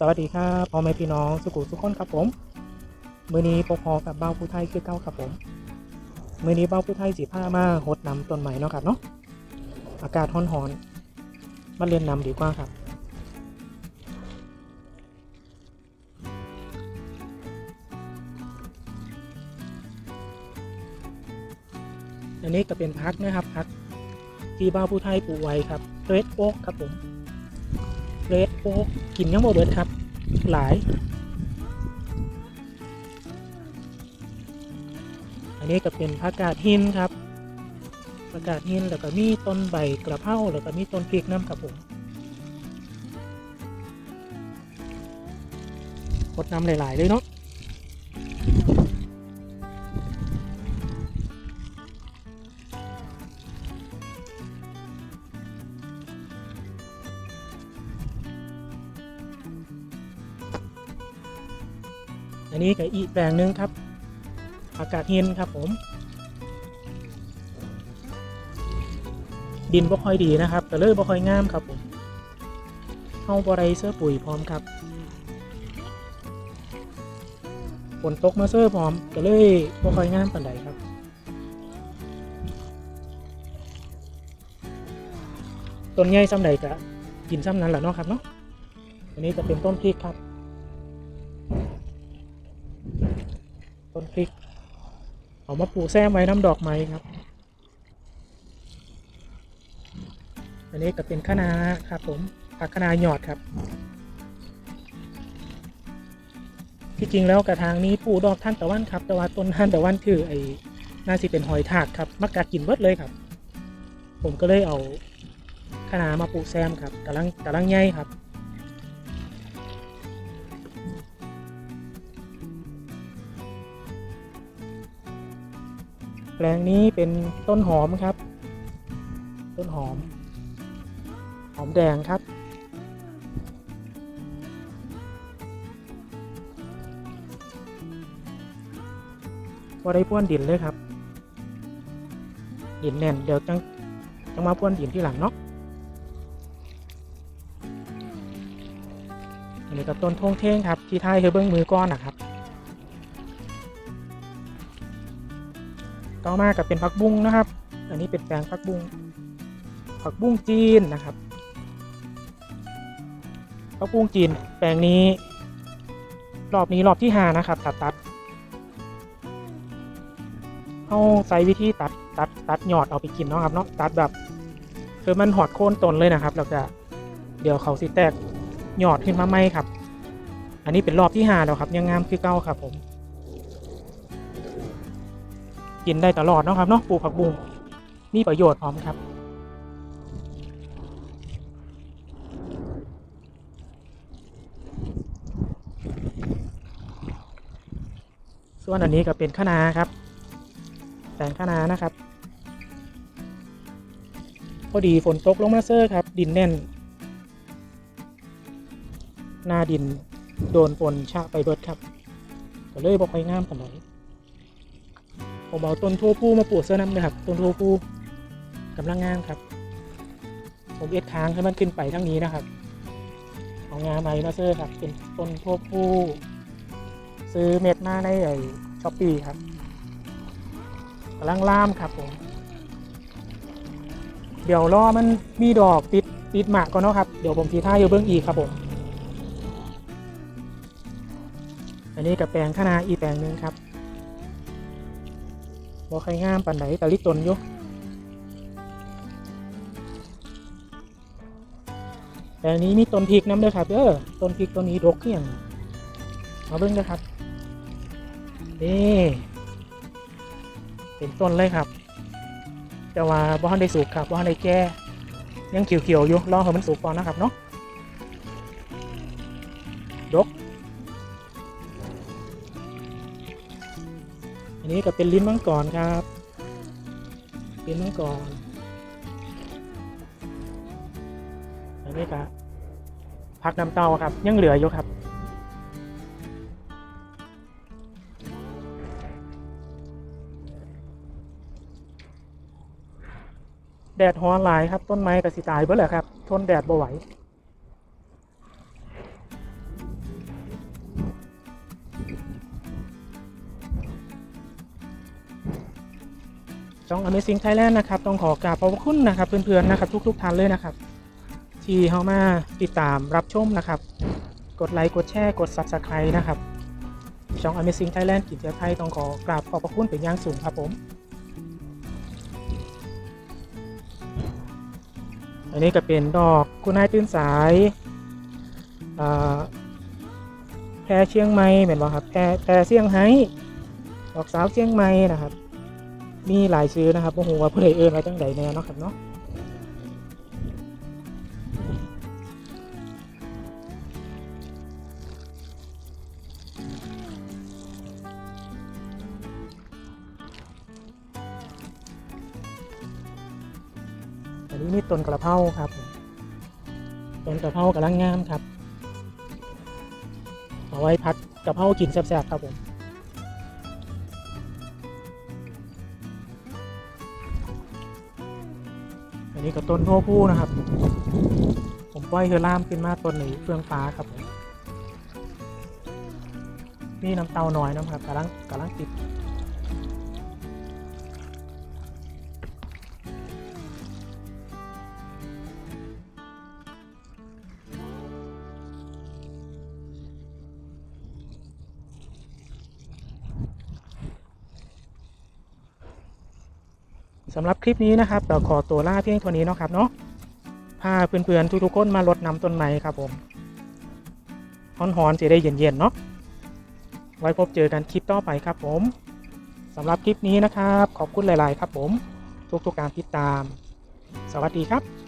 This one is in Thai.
สวัสดีครับพ่อแม่พี่น้องสุขุทุกคนครับผมมือนี้ปกครอกับเบ้าผู้ไทยคือเก้าครับผมมือนี้เบ้าผู้ไทยสีผ้ามาหดน้ำต้นใหม่เนาะครับเนาะอากาศร้อนๆมาเรียนนำดีกว่าครับอันนี้ก็เป็นพักนะครับพักที่บ้าผู้ไทยปลูกไว้ครับเรดโอ๊กครับผมเรดโอ๊กกินยังบ่เบิร์ดครับ หลาย อันนี้ก็เป็นผักกาดหินครับผักกาดหินแล้วก็มีต้นใบกระเพราแล้วก็มีต้นพริกน้ำครับผมกดน้ำหลาย ๆ เลยเนาะ อันนี้ก็อีกแปลงหนึ่งครับอากาศเย็นครับผม ดินบ่ค่อยดีนะครับก็เลยบ่ค่อยงามครับผมเอาบ่ได้เสื้อปุ๋ยพร้อมครับฝนตกมาเสื้อพร้อมก็เลยบ่ค่อยงามปานใดครับต้นใหญ่ซ้ำใดก็กินซ้ำนั้นแหละเนาะครับเนาะอันนี้จะเป็นต้นพริกครับ ต้นพริกเอามาปลูกแซมไว้น้ำดอกไม้ครับ อันนี้ก็เป็นคะนาครับผมผักคะนาหยอดครับ ที่จริงแล้วกระทางนี้ปลูกดอกท่านตะวันครับ แต่ว่าต้นท่านตะวันคือไอ้น่าสิเป็นหอยทากครับ มักกัดกินเบิดเลยครับ ผมก็เลยเอาคะนามาปลูกแซมครับกำลังกำลังใหญ่ครับ แปลงนี้เป็นต้นหอมครับ ต้นหอม หอมแดงครับพอได้พ่วนดินเลยครับ ดินแน่นเดี๋ยวจังจังมาพ่วนดินที่หลังเนาะอันนี้กับต้นทงเท่งครับ ที่ท้ายคือเบื้องมือก้อนนะครับ ต่อมากับเป็นผักบุ้งนะครับ อันนี้เป็นแปลงผักบุ้งผักบุ้งจีนนะครับผักบุ้งจีนแปลงนี้ รอบนี้รอบที่หานะครับตัดตัดเอาใส่วิธีตัดตัดตัดหยอดเอาไปกินเนาะครับเนาะตัดแบบคือมันหอดโค่นต้นเลยนะครับ แล้วก็เดี๋ยวเขาสิแตกหยอดขึ้นมาไหมครับ อันนี้เป็นรอบที่หาแล้วครับยังงามคือเก้าครับผม กินได้ตลอดเนาะครับเนาะปลูกผักบุ้งมีประโยชน์พร้อมครับ ส่วนอันนี้ก็เป็นคะนาครับแปลงคะนานะครับ พอดีฝนตกลงมาเซอร์ครับ ดินแน่น หน้าดินโดนฝนชะไปเบิดครับก็เลยบอกไปงามปานไหน ผมเอาต้นทั่วผู้มาปลูกเสื้อน้ำนะครับต้นทั่วผู้กำลังงามครับ ผมเอ็ดค้างให้มันขึ้นไปทั้งนี้นะครับเอางาไม้มาเซอร์ครับ เป็นต้นทั่วผู้ ซื้อเม็ดมาในไอ้ช้อปปี้ครับกำลังล่ามครับผมเดี๋ยวรอมันมีดอกติดติดหมากก่อนเนาะครับเดี๋ยวผมทีท่าอยู่เบื้องอีกครับผมอันนี้กับแปลงขนาอีแปลงหนึ่งครับ บ่ใครงามปานไหนแต่ลิตนอยู่แต่อันนี้มีต้นพริกน้ำเด้อครับเด้อต้นพริกต้นนี้รกเขียงมาเบิ่งเด้อครับนี่เป็นต้นเลยครับ แต่ว่าบ่ทันได้สุกครับบ่ทันได้แก่ยังเขียวๆอยู่รอให้มันสุกก่อนนะครับเนาะดก นนี้ก็เป็นลิ้นมังกรครับ ลิ้นมังกร อันนี้ก็พักน้ำเต้าครับ ยังเหลืออยู่ครับ แดดฮ้อนหลายครับ ต้นไม้ก็สิตายเบิดแหละครับ ทนแดดบ่ไหว ช่อง Amazing Thailand นะครับต้องขอกราบขอบคุณนะครับเพื่อนๆนะครับทุกๆท่านเลยนะครับ ที่เข้ามาติดตามรับชมนะครับ กดไลค์กดแชร์กด Subscribe นะครับช่อง Amazing Thailand กิจไทยต้องขอกราบขอบพระคุณเป็นอย่างสูงครับผม อันนี้ก็เป็นดอกคุณนายตื่นสายแพรเชียงใหม่เหมือนว่าครับแพรแพรเชียงไฮ้ดอกสาวเชียงใหม่นะครับ มีหลายชื่อนะครับโอ้โหว่าผู้ใดเอิญอะไรตั้งใดแน่เนาะครับเนาะอันนี้มีต้นกระเพราครับต้นกระเพรากำลังงามครับ เอาไว้พัดกระเพรากินแซ่บๆครับผม อันนี้ก็ต้นโทผู้นะครับ ผมปล่อยเฮอร่ามขึ้นมาต้นหนึ่งเฟืองฟ้าครับมนี่น้ำเตาหน่อยนะครับกำลังกำลังติด สำหรับคลิปนี้นะครับเราขอตัวล่าเพียงเท่านี้นะครับเนาะพาเพื่อนๆทุกๆคนมารดน้ำต้นไม้ครับผมฮ้อนๆจะได้เย็นๆเนาะไว้พบเจอกันคลิปต่อไปครับผมสำหรับคลิปนี้นะครับ ขอบคุณหลาย ๆ ครับผม ทุกๆการติดตาม สวัสดีครับ